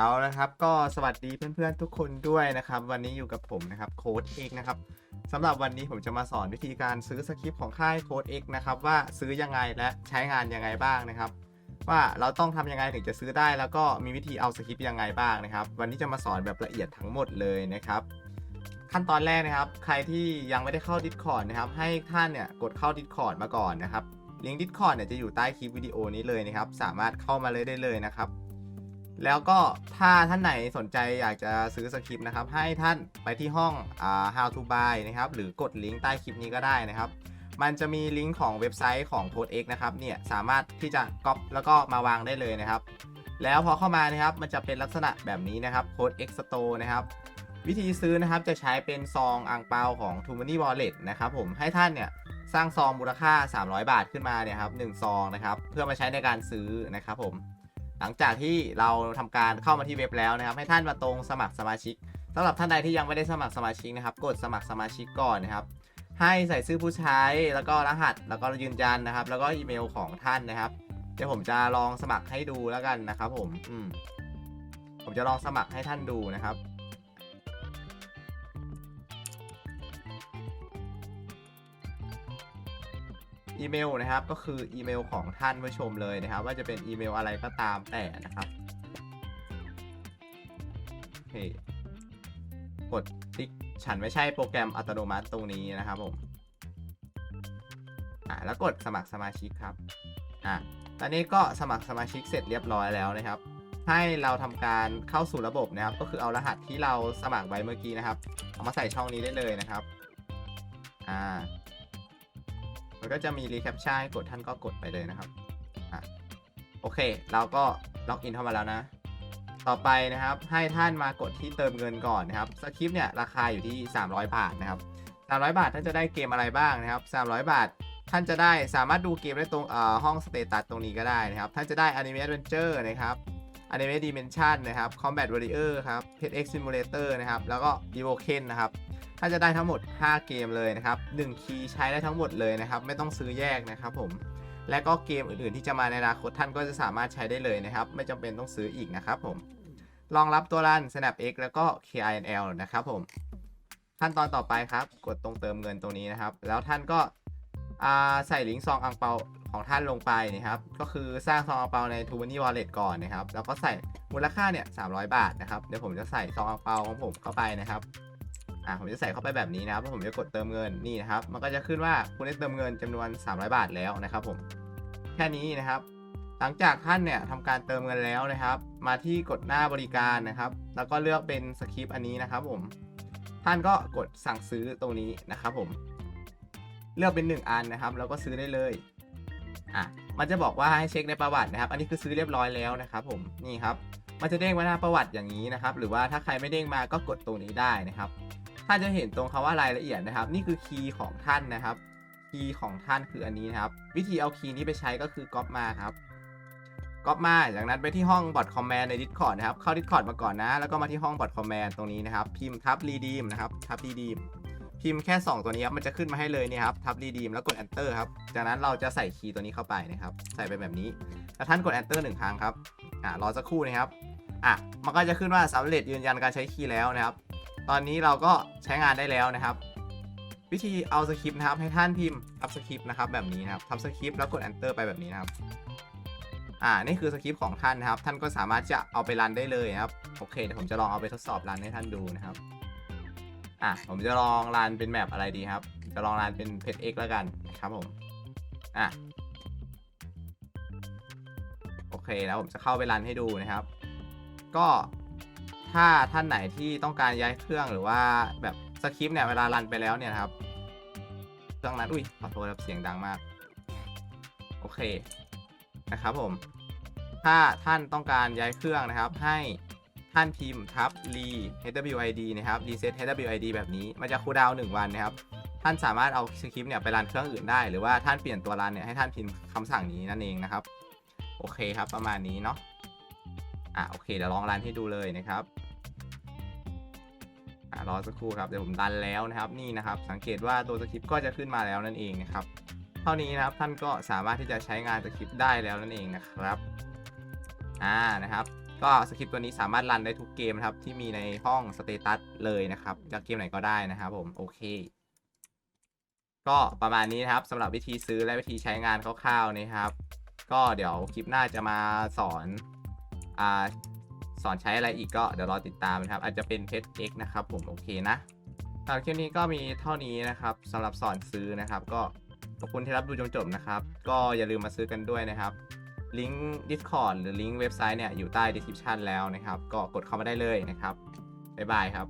เอาละครับก็สวัสดีเพื่อนๆทุกคนด้วยนะครับ วันนี้อยู่กับผมนะครับโค้ดเอกนะครับสำหรับวันนี้ผมจะมาสอนวิธีการซื้อสคริปต์ของค่ายโค้ดเอกนะครับว่าซื้อยังไงและใช้งานยังไงบ้างนะครับ ว่าเราต้องทำยังไงถึงจะซื้อได้ แล้วก็มีวิธีเอาสคริปต์ยังไงบ้างนะครับ วันนี้จะมาสอนแบบละเอียดทั้งหมดเลยนะครับขั้นตอนแรกนะครับ ใครที่ยังไม่ได้เข้า Discord นะครับ ให้ท่านเนี่ยกดเข้า Discord มาก่อนนะครับลิงก์ Discord เนี่ยจะอยู่ใต้คลิปวิดีโอนี้เลยนะครับ สามารถเข้ามาเลยได้เลยนะครับ แล้วก็ถ้าท่านไหนสนใจอยากจะซื้อสคริปต์นะครับ ให้ท่านไปที่ห้องอ่า how to buy นะครับ หรือกดลิงก์ใต้คลิปนี้ก็ได้นะครับ มันจะมีลิงก์ของเว็บไซต์ของ Code X นะครับ เนี่ยสามารถที่จะก๊อปแล้วก็มาวางได้เลยนะครับ แล้วพอเข้ามานะครับ มันจะเป็นลักษณะแบบนี้นะครับ Code X Store นะครับ วิธีซื้อนะครับจะใช้เป็นซองอ่างเปาของ t o m o n y Wallet นะครับผม ให้ท่านเนี่ยสร้างซองมูลค่า 300 บาทขึ้นมาเนี่ยครับหนึ่งซองนะครับ เพื่อมาใช้ในการซื้อนะครับผม หลังจากที่เราทำการเข้ามาที่เว็บแล้วนะครับ ให้ท่านมาตรงสมัครสมาชิกสำหรับท่านใดที่ยังไม่ได้สมัครสมาชิกนะครับ กดสมัครสมาชิกก่อนนะครับ ให้ใส่ชื่อผู้ใช้แล้วก็รหัส แล้วก็ยืนยันนะครับ แล้วก็อีเมลของท่านนะครับ เดี๋ยวผมจะลองสมัครให้ดูแล้วกันนะครับ ผมอืมผมจะลองสมัครให้ท่านดูนะครับ อีเมลนะครับก็คืออีเมลของท่านผู้ชมเลยนะครับ ว่าจะเป็นอีเมลอะไรก็ตามแต่นะครับโอเคกดติ๊กฉันไม่ใช่โปรแกรมอัตโนมัติตรงนี้นะครับผมอ่าแล้วกดสมัครสมาชิกครับอ่าตอนนี้ก็สมัครสมาชิกเสร็จเรียบร้อยแล้วนะครับ ให้เราทำการเข้าสู่ระบบนะครับ ก็คือเอารหัสที่เราสมัครไว้เมื่อกี้นะครับ เอามาใส่ช่องนี้ได้เลยนะครับอ่า มันก็จะมีรีแคปชั่นให้กดท่านก็กดไปเลยนะครับอะโอเค เราก็ล็อกอินเข้ามาแล้วนะ ต่อไปนะครับให้ท่านมากดที่เติมเงินก่อนนะครับสคริปต์เนี่ยราคาอยู่ที่ 300 บาทนะครับ 300 บาทท่านจะได้เกมอะไรบ้างนะครับ 300 บาทท่านจะได้สามารถดูเกมได้ตรงห้องสเตตัสตรงนี้ก็ได้นะครับ ท่านจะได้ Anime Adventure นะครับ Anime Dimension นะครับ Combat Warrior ครับ Pet X Simulator นะครับ แล้วก็ Evoken นะครับถ้าจะได้ทั้งหมด 5 เกมเลยนะครับ1คีย์ใช้ได้ทั้งหมดเลยนะครับ ไม่ต้องซื้อแยกนะครับผม และก็เกมอื่นๆที่จะมาในอนาคตท่านก็จะสามารถใช้ได้เลยนะครับ ไม่จำเป็นต้องซื้ออีกนะครับผม รองรับตัวรัน Snap X แล้วก็ KINL นะครับผม ขั้นตอนต่อไปครับ กดตรงเติมเงินตรงนี้นะครับ แล้วท่านก็ใส่ลิงก์ซองอังเปา ของท่านลงไปนะครับ ก็คือสร้างซองอังเปาใน t o m o n y Wallet ก่อนนะครับ แล้วก็ใส่มูลค่าเนี่ย300 บาทนะครับ เดี๋ยวผมจะใส่ซองอังเปาของผมเข้าไปนะครับอ่าผมจะใส่เข้าไปแบบนี้นะครับแล้วผมจะกดเติมเงินนี่นะครับ มันก็จะขึ้นว่าคุณได้เติมเงินจำนวน 300 บาทแล้วนะครับ ผมแค่นี้นะครับ หลังจากท่านเนี่ยทำการเติมเงินแล้วนะครับ มาที่กดหน้าบริการนะครับ แล้วก็เลือกเป็นสคริปต์อันนี้นะครับ ผม ท่านก็กดสั่งซื้อตรงนี้นะครับ ผม เลือกเป็น 1 อันนะครับ แล้วก็ซื้อได้เลย อะมันจะบอกว่าให้เช็คในประวัตินะครับ อันนี้คือซื้อเรียบร้อยแล้วนะครับ ผมนี่ครับ มันจะเด้งมาหน้าประวัติอย่างนี้นะครับ หรือว่าถ้าใครไม่เด้งมาก็กดตรงนี้ได้นะครับท่านจะเห็นตรงคำว่ารายละเอียดนะครับ นี่คือคีย์ของท่านนะครับ คีย์ของท่านคืออันนี้นะครับ วิธีเอาคีย์นี้ไปใช้ก็คือก๊อปมาครับก๊อปมาจากนั้นไปที่ห้องบอทคอมแมนใน Discord นะครับ เข้า Discord มาก่อนนะ แล้วก็มาที่ห้องบอทคอมแมนตรงนี้นะครับ พิมพ์ทับรีดีมนะครับ ทับรีดีม พิมพ์แค่ 2 ตัวนี้ครับ มันจะขึ้นมาให้เลยนี่ครับ ทับรีดีมแล้วกด enter ครับ จากนั้นเราจะใส่คีย์ตัวนี้เข้าไปนะครับ ใส่ไปแบบนี้ แล้วท่านกด enter หนึ่งครั้งครับ อ่ารอสักครู่นะครับ อะ มันก็จะขึ้นว่าสำเร็จยืนยันการใช้คีย์แล้วนะครับ ตอนนี้เราก็ใช้งานได้แล้วนะครับ วิธีเอาสคริปต์นะครับ ให้ท่านพิมพ์ทับสคริปต์นะครับ แบบนี้นะครับ ทับสคริปต์แล้วกด enter ไปแบบนี้นะครับ อ่า นี่คือสคริปต์ของท่านนะครับ ท่านก็สามารถจะเอาไปรันได้เลยนะครับ โอเค เดี๋ยวผมจะลองเอาไปทดสอบรันให้ท่านดูนะครับ อะผมจะลองรันเป็นแมปอะไรดีครับ จะลองรันเป็นเพจ X แล้วกันนะครับผมอะโอเคแล้วผมจะเข้าไปรันให้ดูนะครับ ก็ถ้าท่านไหนที่ต้องการย้ายเครื่องหรือว่าแบบสคริปต์เนี่ยเวลารันไปแล้วเนี่ยครับเครื่องนั้นอุ้ยขอโทษครับเสียงดังมาก โอเคนะครับผม ถ้าท่านต้องการย้ายเครื่องนะครับให้ ท่านพิมพ์ทับ re hwid นะครับ reset hwid แบบนี้ มันจะคูลดาวน์หนึ่งวันนะครับ ท่านสามารถเอาสคริปต์เนี่ยไปรันเครื่องอื่นได้ หรือว่าท่านเปลี่ยนตัวรันเนี่ยให้ท่านพิมพ์คำสั่งนี้นั่นเองนะครับ โอเคครับ ประมาณนี้เนาะ อะโอเคเดี๋ยวลองรันให้ดูเลยนะครับอะรอสักครู่ครับ เดี๋ยวผมดันแล้วนะครับ นี่นะครับ สังเกตว่าตัวสคริปต์ก็จะขึ้นมาแล้วนั่นเองนะครับ เท่านี้นะครับ ท่านก็สามารถที่จะใช้งานสคริปต์ได้แล้วนั่นเองนะครับ อ่า นะครับ ก็สคริปต์ตัวนี้สามารถรันได้ทุกเกมนะครับ ที่มีในห้องสเตตัสเลยนะครับจากเกมไหนก็ได้นะครับผมโอเค ก็ประมาณนี้นะครับสำหรับวิธีซื้อและวิธีใช้งานคร่าวๆนะครับ ก็เดี๋ยวคลิปหน้าจะมาสอนอ่าสอนใช้อะไรอีกก็เดี๋ยวรอติดตามนะครับ อาจจะเป็นเพจ X นะครับ ผมโอเคนะสำหรับคลิปนี้ก็มีเท่านี้นะครับสำหรับสอนซื้อนะครับ ก็ขอบคุณที่รับดูจนจบนะครับ ก็อย่าลืมมาซื้อกันด้วยนะครับ ลิงก์ Discord หรือลิงก์เว็บไซต์เนี่ยอยู่ใต้ description แล้วนะครับ ก็กดเข้ามาได้เลยนะครับ บ๊ายบายครับ